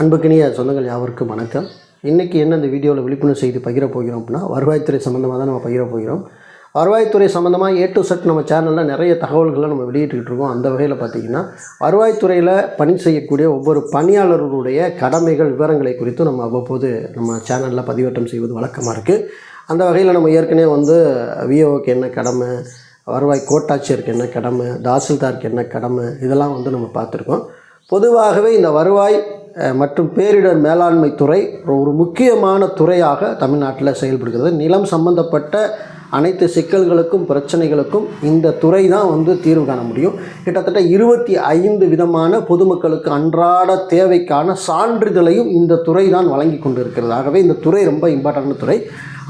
அன்புக்கினிய சொந்தங்கள் யாவருக்கும் வணக்கம். இன்றைக்கி என்ன இந்த வீடியோவில் விழிப்புணர்வு செய்து பகிர போகிறோம் அப்படின்னா வருவாய்த்துறை சம்மந்தமாக தான் நம்ம பகிர போகிறோம். வருவாய்த்துறை சம்மந்தமாக ஏ டு செட் நம்ம சேனலில் நிறைய தகவல்களை நம்ம வெளியிட்டுக்கிட்டு இருக்கோம். அந்த வகையில் பார்த்திங்கன்னா வருவாய்த்துறையில் பணி செய்யக்கூடிய ஒவ்வொரு பணியாளர்களுடைய கடமைகள் விவரங்களை குறித்து நம்ம அவ்வப்போது நம்ம சேனலில் பதிவேற்றம் செய்வது வழக்கமாக இருக்குது அந்த வகையில் நம்ம ஏற்கனவே வந்து விஓக்கு என்ன கடமை வருவாய் கோட்டாட்சியருக்கு என்ன கடமை தாசில்தாருக்கு என்ன கடமை இதெல்லாம் வந்து நம்ம பார்த்துருக்கோம். பொதுவாகவே இந்த வருவாய் மற்றும் பேரிடர் மேலாண்மை துறை ஒரு முக்கியமான துறையாக தமிழ்நாட்டில் செயல்படுகிறது. நிலம் சம்பந்தப்பட்ட அனைத்து சிக்கல்களுக்கும் பிரச்சனைகளுக்கும் இந்த துறை தான் வந்து தீர்வு காண முடியும். கிட்டத்தட்ட இருபத்தி ஐந்து விதமான பொதுமக்களுக்கு அன்றாட தேவைக்கான சான்றிதழையும் இந்த துறை தான் வழங்கி கொண்டிருக்கிறது. ஆகவே இந்த துறை ரொம்ப இம்பார்ட்டன்ட் துறை.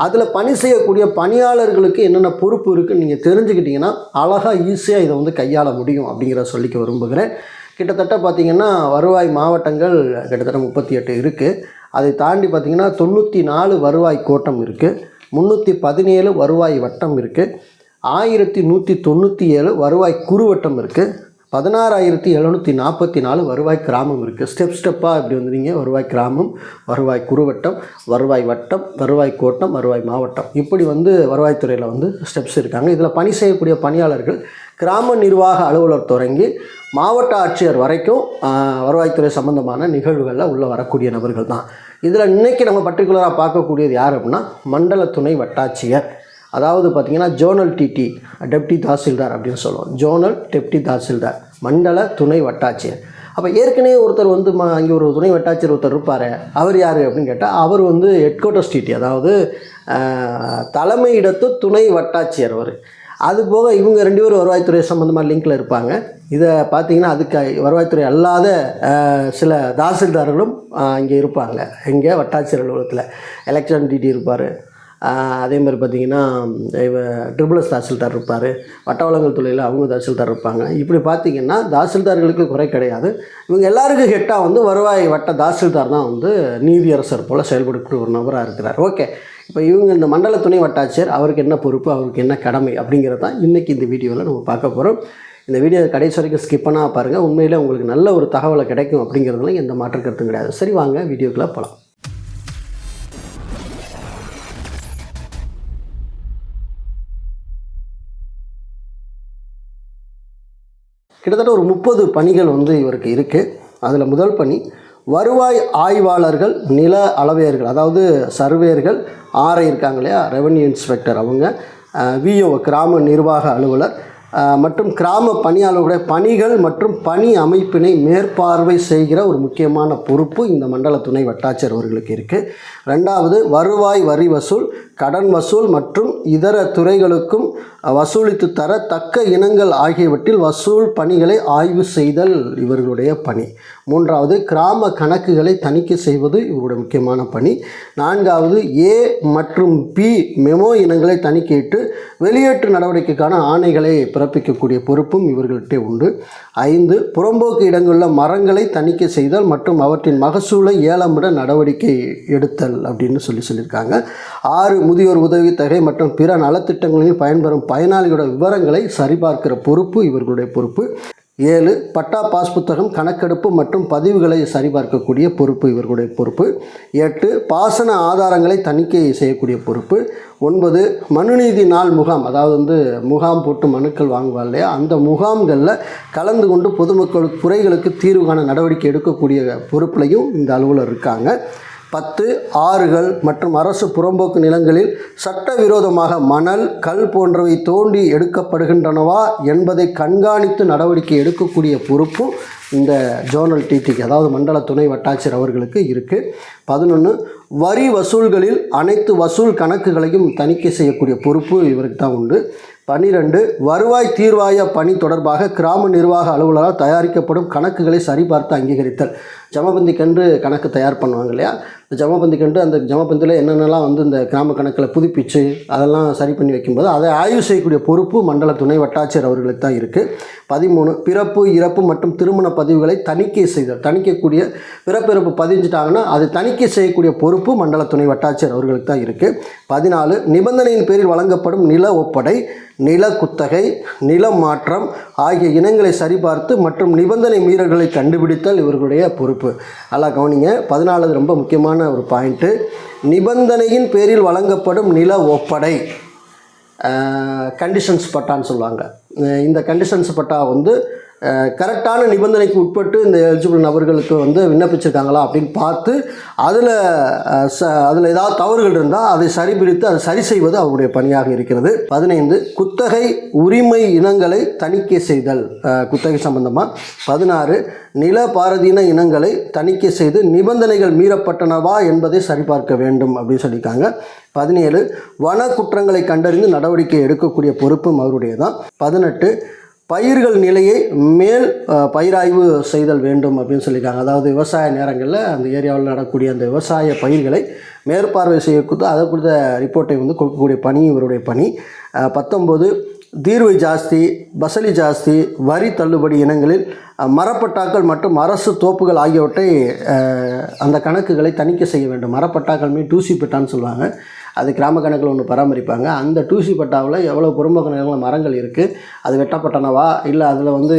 அதில் பணி செய்யக்கூடிய பணியாளர்களுக்கு என்னென்ன பொறுப்பு இருக்குன்னு நீங்கள் தெரிஞ்சுக்கிட்டிங்கன்னா அழகாக ஈஸியாக இதை வந்து கையாள முடியும் அப்படிங்கிறத சொல்லிக்க விரும்புகிறேன். கிட்டத்தட்ட பார்த்திங்கன்னா வருவாய் மாவட்டங்கள் கிட்டத்தட்ட முப்பத்தி எட்டு இருக்குது அதை தாண்டி பார்த்திங்கன்னா தொண்ணூற்றி நாலு வருவாய் கோட்டம் இருக்குது முந்நூற்றி பதினேழு வருவாய் வட்டம் இருக்குது ஆயிரத்தி நூற்றி தொண்ணூற்றி ஏழு வருவாய் குறுவட்டம் இருக்குது பதினாறாயிரத்தி எழுநூற்றி நாற்பத்தி நாலு வருவாய் கிராமம் இருக்குது ஸ்டெப் ஸ்டெப்பாக இப்படி வந்துடுங்க வருவாய் கிராமம் வருவாய் குறுவட்டம் வருவாய் வட்டம் வருவாய் கோட்டம் வருவாய் மாவட்டம். இப்படி வந்து வருவாய்த்துறையில் வந்து ஸ்டெப்ஸ் இருக்காங்க. இதில் பணி செய்யக்கூடிய பணியாளர்கள் கிராம நிர்வாக அலுவலர் தொடங்கி மாவட்ட ஆட்சியர் வரைக்கும் வருவாய்த்துறை சம்பந்தமான நிகழ்வுகளில் உள்ளே வரக்கூடிய நபர்கள் தான். இதில் இன்னைக்கு நம்ம பர்டிகுலராக பார்க்கக்கூடியது யார் அப்படின்னா மண்டல துணை வட்டாட்சியர். அதாவது பார்த்திங்கன்னா ஜோனல் டிடி டெப்டி தாசில்தார் அப்படின்னு சொல்லுவோம். ஜோனல் டெப்டி தாசில்தார் மண்டல துணை வட்டாட்சியர். அப்போ ஏற்கனவே ஒருத்தர் வந்து ம அங்கே ஒரு துணை வட்டாட்சியர் ஒருத்தர் இருப்பார். அவர் யார் அப்படின்னு கேட்டால் அவர் வந்து ஹெட் குவார்ட்டர்ஸ் டிடி அதாவது தலைமையிடத்து துணை வட்டாட்சியர் அவர். அது போக இவங்க ரெண்டு பேரும் வருவாய்த்துறை சம்மந்தமாக லிங்கில் இருப்பாங்க. இதை பார்த்தீங்கன்னா அதுக்கு வருவாய்த்துறை அல்லாத சில தாசில்தார்களும் இங்கே இருப்பாங்க. இங்கே வட்டாட்சியர் அலுவலகத்தில். எலெக்ஷன் டிடி இருப்பார். அதே மாதிரி பார்த்தீங்கன்னா இவ ட்ரிபிள்எஸ் தாசில்தார் இருப்பார். வட்டவளங்கள் துறையில் அவங்க தாசில்தார் இருப்பாங்க. இப்படி பார்த்தீங்கன்னா தாசில்தார்களுக்கு குறை கிடையாது. இவங்க எல்லாருக்கும் ஹெட்டாக வந்து வருவாய் வட்ட தாசில்தார் தான் வந்து நீதியரசர் போல் செயல்படக்கூடிய ஒரு நபராக இருக்கிறார். ஓகே. இப்போ இவங்க இந்த மண்டல துணை வட்டாட்சியர் அவருக்கு என்ன பொறுப்பு அவருக்கு என்ன கடமை அப்படிங்கிறது தான் இன்றைக்கி இந்த வீடியோவில் நம்ம பார்க்க போகிறோம் இந்த வீடியோ கடைசி வரைக்கும் ஸ்கிப் பண்ணால் பாருங்கள் உண்மையில் உங்களுக்கு நல்ல ஒரு தகவலை கிடைக்கும் அப்படிங்கிறதுல எந்த மாற்று கருத்தும் கிடையாது. சரி வாங்க வீடியோக்குள்ளே போகலாம் கிட்டத்தட்ட ஒரு முப்பது பணிகள் வந்து இவருக்கு இருக்குது அதில் முதல் பணி வருவாய் ஆய்வாளர்கள் நில அளவையர்கள் அதாவது சர்வேயர்கள் ஆர்ஐ இருக்காங்க இல்லையா? ரெவன்யூ இன்ஸ்பெக்டர் அவங்க விஓ கிராம நிர்வாக அலுவலர் மற்றும் கிராம பணியாளர்களுடைய பணிகள் மற்றும் பணி அமைப்பினை மேற்பார்வை செய்கிற ஒரு முக்கியமான பொறுப்பு இந்த மண்டல துணை வட்டாட்சியர் அவர்களுக்கு இருக்குது ரெண்டாவது வருவாய் வரி வசூல் கடன் வசூல் மற்றும் இதர துறைகளுக்கும் வசூலித்து தர தக்க இனங்கள் ஆகியவற்றில் வசூல் பணிகளை ஆய்வு செய்தல் இவர்களுடைய பணி. மூன்றாவது கிராம கணக்குகளை தணிக்கை செய்வது இவருடைய முக்கியமான பணி. நான்காவது ஏ மற்றும் பி மெமோ இனங்களை தணிக்கையிட்டு வெளியேற்று நடவடிக்கைக்கான ஆணைகளை பிறப்பிக்கக்கூடிய பொறுப்பும் இவர்கள்ட்டே உண்டு. ஐந்து புறம்போக்கு இடங்களில் மரங்களை தணிக்கை செய்தல் மற்றும் அவற்றின் மகசூலை ஏலமிட நடவடிக்கை எடுத்தல் அப்படின்னு சொல்லி சொல்லியிருக்காங்க. ஆறு முதியோர் உதவித்தொகை மற்றும் பிற நலத்திட்டங்களில் பயன்பெறும் பயனாளிகளோட விவரங்களை சரிபார்க்கிற பொறுப்பு இவர்களுடைய பொறுப்பு. ஏழு பட்டா பாஸ் புத்தகம் கணக்கெடுப்பு மற்றும் பதிவுகளை சரிபார்க்கக்கூடிய பொறுப்பு இவர்களுடைய பொறுப்பு. எட்டு பாசன ஆதாரங்களை தணிக்கை செய்யக்கூடிய பொறுப்பு. ஒன்பது மனுநீதி நாள் முகாம் அதாவது வந்து முகாம் போட்டு மனுக்கள் வாங்குவா இல்லையா? அந்த முகாம்களில் கலந்து கொண்டு பொதுமக்கள் குறைகளுக்கு தீர்வு காண நடவடிக்கை எடுக்கக்கூடிய பொறுப்புலையும் இந்த அலுவலர் இருக்காங்க. பத்து ஆறுகள் மற்றும் அரசு புறம்போக்கு நிலங்களில் சட்டவிரோதமாக மணல் கல் போன்றவை தோண்டி எடுக்கப்படுகின்றனவா என்பதை கண்காணித்து நடவடிக்கை எடுக்கக்கூடிய பொறுப்பும் இந்த ஜோனல் டிடிக்கு அதாவது மண்டல துணை வட்டாட்சியர் அவர்களுக்கு இருக்குது பதினொன்று வரி வசூல்களில் அனைத்து வசூல் கணக்குகளையும் தணிக்கை செய்யக்கூடிய பொறுப்பு இவருக்கு தான் உண்டு. பன்னிரெண்டு வருவாய் தீர்வாய பணி தொடர்பாக கிராம நிர்வாக அலுவலரால் தயாரிக்கப்படும் கணக்குகளை சரிபார்த்து அங்கீகரித்தல். ஜமபந்தி கணக்கு தயார் பண்ணுவாங்க இல்லையா? ஜமபந்தி கண்டு அந்த ஜமபந்தியில் என்னென்னலாம் வந்து இந்த கிராம கணக்கில் புதுப்பிச்சு அதெல்லாம் சரி பண்ணி வைக்கும்போது அதை ஆய்வு செய்யக்கூடிய பொறுப்பு மண்டல துணை வட்டாட்சியர் அவர்களுக்கு தான் இருக்குது பதிமூணு பிறப்பு இறப்பு மற்றும் திருமண பதிவுகளை தணிக்கை செய்தல் தணிக்கக்கூடிய பிறப்பிறப்பு பதிஞ்சிட்டாங்கன்னா அது தணிக்கை செய்யக்கூடிய பொறுப்பு மண்டல துணை வட்டாட்சியர் அவர்களுக்கு தான் இருக்குது பதினாலு நிபந்தனையின் பேரில் வழங்கப்படும் நில ஒப்படை நில குத்தகை நில மாற்றம் ஆகிய இனங்களை சரிபார்த்து மற்றும் நிபந்தனை மீறல்களை கண்டுபிடித்தல் இவர்களுடைய பொறுப்பு. நல்லா கவனிங்க பதினாலு ரொம்ப முக்கியமான ஒரு பாயிண்ட்டு நிபந்தனையின் பேரில் வழங்கப்படும் நில ஒப்படை கண்டிஷன்ஸ் பட்டான்னு சொல்லுவாங்க. இந்த கண்டிஷன்ஸ் பட்டா வந்து கரெக்டான நிபந்தனைக்கு உட்பட்டு இந்த எலிஜிபிள் நபர்களுக்கு வந்து விண்ணப்பிச்சிருக்காங்களா அப்படின்னு பார்த்து அதில் ச அதில் ஏதாவது தவறுகள் இருந்தால் அதை சரிபிடித்து அதை சரி செய்வது அவருடைய பணியாக இருக்கிறது. பதினைந்து குத்தகை உரிமை இனங்களை தணிக்கை செய்தல் குத்தகை சம்பந்தமாக பதினாறு நில பாரதீன இனங்களை தணிக்கை செய்து நிபந்தனைகள் மீறப்பட்டனவா என்பதை சரிபார்க்க வேண்டும் அப்படின்னு சொல்லியிருக்காங்க. பதினேழு வன குற்றங்களை கண்டறிந்து நடவடிக்கை எடுக்கக்கூடிய பொறுப்பும் அவருடைய தான் பதினெட்டு பயிர்கள் நிலையை மேல் பயிராய்வு செய்தல் வேண்டும் அப்படின்னு சொல்லியிருக்காங்க. அதாவது விவசாய நேரங்களில் அந்த ஏரியாவில் நடக்கக்கூடிய அந்த விவசாய பயிர்களை மேற்பார்வை செய்யக்கூட அதை குறித்த ரிப்போர்ட்டை வந்து கொடுக்கக்கூடிய பணி இவருடைய பணி. பத்தொம்போது தீர்வை ஜாஸ்தி பசலி ஜாஸ்தி வரி தள்ளுபடி இனங்களில் மரப்பட்டாக்கள் மற்றும் அரசு தோப்புகள் ஆகியவற்றை அந்த கணக்குகளை தணிக்கை செய்ய வேண்டும். மரப்பட்டாக்கள் மீன் டூசி பெட்டான்னு சொல்லுவாங்க. அது கிராம கணக்கில் ஒன்று பராமரிப்பாங்க. அந்த டூசி பட்டாவில் எவ்வளோ பொறும்பக்க நிலங்கள் மரங்கள் இருக்குது அது வெட்டப்பட்டனவா? இல்லை அதில் வந்து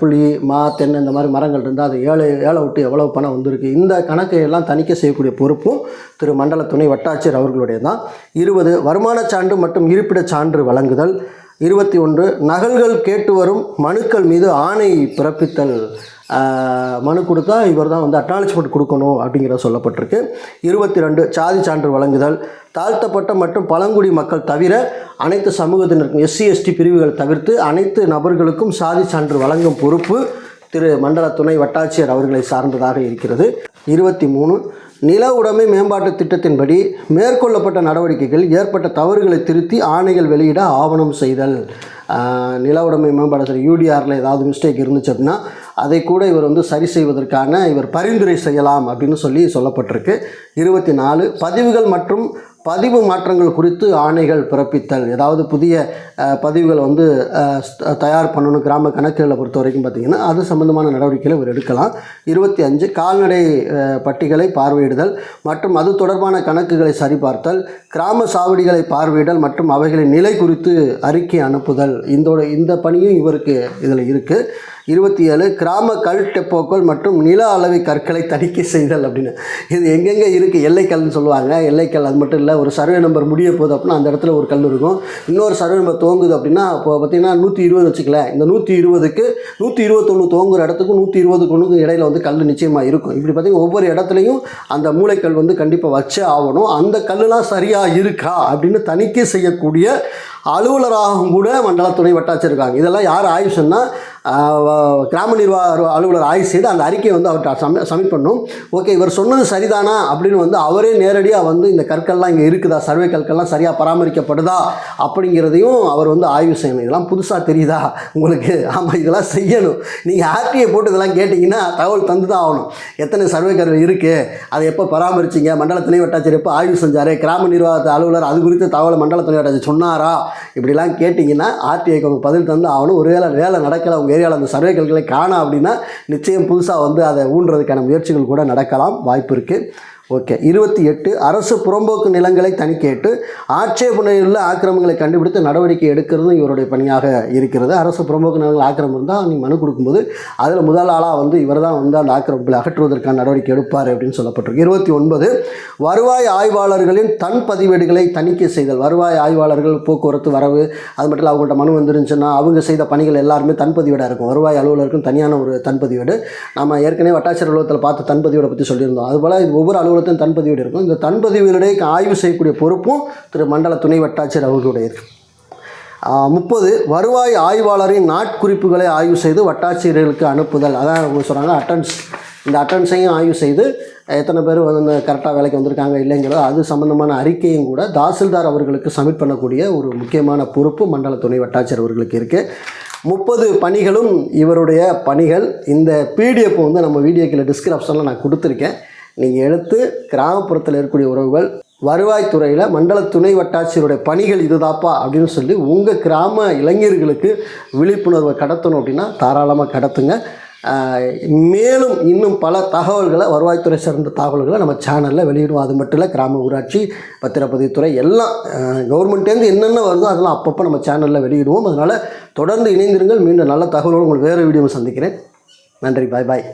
புளி மா தென்னை இந்த மாதிரி மரங்கள் இருந்தால் அது ஏழை ஏழை விட்டு எவ்வளோ பணம் வந்திருக்கு? இந்த கணக்கை எல்லாம் தணிக்கை செய்யக்கூடிய பொறுப்பும் திரு மண்டல துணை வட்டாட்சியர் அவர்களுடைய தான் இருபது வருமான சான்று மற்றும் இருப்பிடச் சான்று வழங்குதல் இருபத்தி ஒன்று நகல்கள் கேட்டு வரும் மனுக்கள் மீது ஆணை பிறப்பித்தல். மனு கொடுத்தா இவர் தான் வந்து அக்னாலஜ்மெண்ட் கொடுக்கணும் அப்படிங்கிற சொல்லப்பட்டிருக்கு. இருபத்தி ரெண்டு சாதி சான்று வழங்குதல். தாழ்த்தப்பட்ட மற்றும் பழங்குடி மக்கள் தவிர அனைத்து சமூகத்தினருக்கும் எஸ்சி எஸ்டி பிரிவுகள் தவிர்த்து அனைத்து நபர்களுக்கும் சாதி சான்று வழங்கும் பொறுப்பு திரு மண்டல துணை வட்டாட்சியர் அவர்களை சார்ந்ததாக இருக்கிறது. இருபத்தி மூணு நில உடைமை மேம்பாட்டு திட்டத்தின்படி மேற்கொள்ளப்பட்ட நடவடிக்கைகள் ஏற்பட்ட தவறுகளை திருத்தி ஆணைகள் வெளியிட ஆவணம் செய்தல். நில உடைமை மேம்பாடு யூடிஆரில் ஏதாவது மிஸ்டேக் இருந்துச்சு அப்படின்னா அதை கூட இவர் வந்து சரி செய்வதற்கான இவர் பரிந்துரை செய்யலாம் அப்படின்னு சொல்லி சொல்லப்பட்டிருக்கு. இருபத்தி நாலு பதிவுகள் மற்றும் பதிவு மாற்றங்கள் குறித்து ஆணைகள் பிறப்பித்தல். ஏதாவது புதிய பதிவுகள் பதிவுகளை வந்து தயார் பண்ணணும் கிராம கணக்குகளை பொறுத்த வரைக்கும் பார்த்திங்கன்னா அது சம்பந்தமான நடவடிக்கைகளை இவர் எடுக்கலாம். இருபத்தி அஞ்சு கால்நடை பட்டிகளை பார்வையிடுதல் மற்றும் அது தொடர்பான கணக்குகளை சரிபார்த்தல் கிராம சாவடிகளை பார்வையிடல் மற்றும் அவைகளின் நிலை குறித்து அறிக்கை அனுப்புதல். இந்த இந்த பணியும் இவருக்கு இதில் இருக்குது இருபத்தி ஏழு கிராம கல் டெப்போக்கள் மற்றும் நில அளவை கற்களை தணிக்கை செய்தல் அப்படின்னு. இது எங்கெங்கே இருக்குது எல்லைக்கல்னு சொல்லுவாங்க. எல்லைக்கல் அது மட்டும் இல்லை ஒரு சர்வே நம்பர் முடிய போகுது அப்படின்னா அந்த இடத்துல ஒரு கல் இருக்கும். இன்னொரு சர்வே நம்பர் துவங்குது அப்படின்னா இப்போ பார்த்தீங்கன்னா நூற்றி இருபது வச்சுக்கல இந்த நூற்றி இருபதுக்கு நூற்றி இருபத்தொன்று துவங்குற இடத்துக்கும் நூற்றி இருபதுக்கு ஒன்றுக்கும் இடையில வந்து கல் நிச்சயமாக இருக்கும். இப்படி பார்த்தீங்கன்னா ஒவ்வொரு இடத்துலையும் அந்த மூளைக்கல் வந்து கண்டிப்பாக வச்சே ஆகணும். அந்த கல்லுலாம் சரியாக இருக்கா அப்படின்னு தணிக்கை செய்யக்கூடிய அலுவலராகவும் கூட மண்டல துணை வட்டாச்சிருக்காங்க இதெல்லாம் யார் ஆய்வு சொன்னால் கிராம நிர்வாக அலுவலர் ஆய்வு செய்து அந்த அறிக்கையை வந்து அவர்கிட்ட சம சப்மிட் பண்ணும். ஓகே இவர் சொன்னது சரிதானா? அப்படின்னு வந்து அவரே நேரடியாக வந்து இந்த கற்கள்லாம் இங்கே இருக்குதா? சர்வே கற்கள்லாம் சரியாக பராமரிக்கப்படுதா? அப்படிங்கிறதையும் அவர் வந்து ஆய்வு செய்யணும். இதெல்லாம் புதுசாக தெரியுதா? உங்களுக்கு? ஆமாம் இதெல்லாம் செய்யணும். நீங்கள் ஆர்டிஐ போட்டு இதெல்லாம் கேட்டிங்கன்னா தகவல் தந்து தான் ஆகணும். எத்தனை சர்வே கற்கள் இருக்குது அதை எப்போ பராமரிச்சிங்க? மண்டல துணை வட்டாட்சியர் எப்போ ஆய்வு செஞ்சார்? கிராம நிர்வாகத்து அலுவலர் அது குறித்து தகவலை மண்டல துணை வட்டாட்சியர் சொன்னாரா? இப்படிலாம் கேட்டிங்கன்னா ஆர்டிஐக்கு அவங்க பதில் தந்து ஆகணும். ஒருவேளை வேலை நடக்கலை அவங்க உங்கள் ஏரியாவில் அந்த சர்வே கல்களை காணோம் அப்படின்னா நிச்சயம் புதுசாக வந்து அதை ஊன்றதுக்கான முயற்சிகள் கூட நடக்கலாம். வாய்ப்பு இருக்குது ஓகே. இருபத்தி எட்டு அரசு புறம்போக்கு நிலங்களை தணிக்கையிட்டு ஆட்சேபனையுள்ள ஆக்கிரமங்களை கண்டுபிடித்து நடவடிக்கை எடுக்கிறதும் இவருடைய பணியாக இருக்கிறது. அரசு புறம்போக்கு நிலங்கள் ஆக்கிரமம் இருந்தால் நீ மனு கொடுக்கும்போது அதில் முதல் ஆளாக வந்து இவர் தான் வந்து அந்த ஆக்கிரமிப்பில் அகற்றுவதற்கான நடவடிக்கை எடுப்பார் அப்படின்னு சொல்லப்பட்டிருக்கு. இருபத்தி ஒன்பது வருவாய் ஆய்வாளர்களின் தன் பதிவேடுகளை தணிக்கை செய்தல். வருவாய் ஆய்வாளர்கள் போக்குவரத்து வரவு அது மட்டும் இல்லை அவங்கள்ட்ட மனு வந்துருந்துச்சுன்னா அவங்க செய்த பணிகள் எல்லாருமே தன்பதிவேடாக இருக்கும். வருவாய் அலுவலருக்கும் தனியான ஒரு தன்பதிவேடு நம்ம ஏற்கனவே வட்டாட்சியர் அலுவலகத்தில் பார்த்து தன்பதிவேடை பற்றி சொல்லியிருந்தோம். அதுபோல் ஒவ்வொரு ஒவ்வொரு அலுவலகத்தையும் தன்பதிவேடு இருக்கும். இந்த தன்பதிவேடை ஆய்வு செய்யக்கூடிய பொறுப்பும் திரு மண்டல துணை வட்டாட்சியர் அவர்களுடைய இருக்குது முப்பது வருவாய் ஆய்வாளரின் நாட்குறிப்புகளை ஆய்வு செய்து வட்டாட்சியர்களுக்கு அனுப்புதல். அதான் அவங்க சொல்கிறாங்க அட்டன்ஸ் இந்த அட்டன்ஸையும் ஆய்வு செய்து எத்தனை பேர் வந்து கரெக்டாக வேலைக்கு வந்திருக்காங்க இல்லைங்கிறத அது சம்மந்தமான அறிக்கையும் கூட தாசில்தார் அவர்களுக்கு சப்மிட் பண்ணக்கூடிய ஒரு முக்கியமான பொறுப்பு மண்டல துணை வட்டாட்சியர் அவர்களுக்கு இருக்குது முப்பது பணிகளும் இவருடைய பணிகள். இந்த பிடிஎஃப் வந்து நம்ம வீடியோக்கில் டிஸ்கிரிப்ஷனில் நான் கொடுத்துருக்கேன். நீங்கள் எடுத்து கிராமப்புறத்தில் இருக்கக்கூடிய உறவுகள் வருவாய்த்துறையில் மண்டல துணை வட்டாட்சியருடைய பணிகள் இதுதாப்பா அப்படின்னு சொல்லி உங்கள் கிராம இளைஞர்களுக்கு விழிப்புணர்வை கடத்தணும் அப்படின்னா தாராளமாக கடத்துங்க. மேலும் இன்னும் பல தகவல்களை வருவாய்த்துறை சார்ந்த தகவல்களை நம்ம சேனலில் வெளியிடுவோம். அது மட்டும் இல்லை கிராம ஊராட்சி பத்திரப்பதிவுத்துறை எல்லாம் கவர்மெண்ட்டேருந்து என்னென்ன வருதோ அதெல்லாம் அப்பப்போ நம்ம சேனலில் வெளியிடுவோம். அதனால் தொடர்ந்து இணைந்திருங்கள். மீண்டும் நல்ல தகவலோடு உங்களுக்கு வேறு வீடியோவை சந்திக்கிறேன். நன்றி பாய் பாய்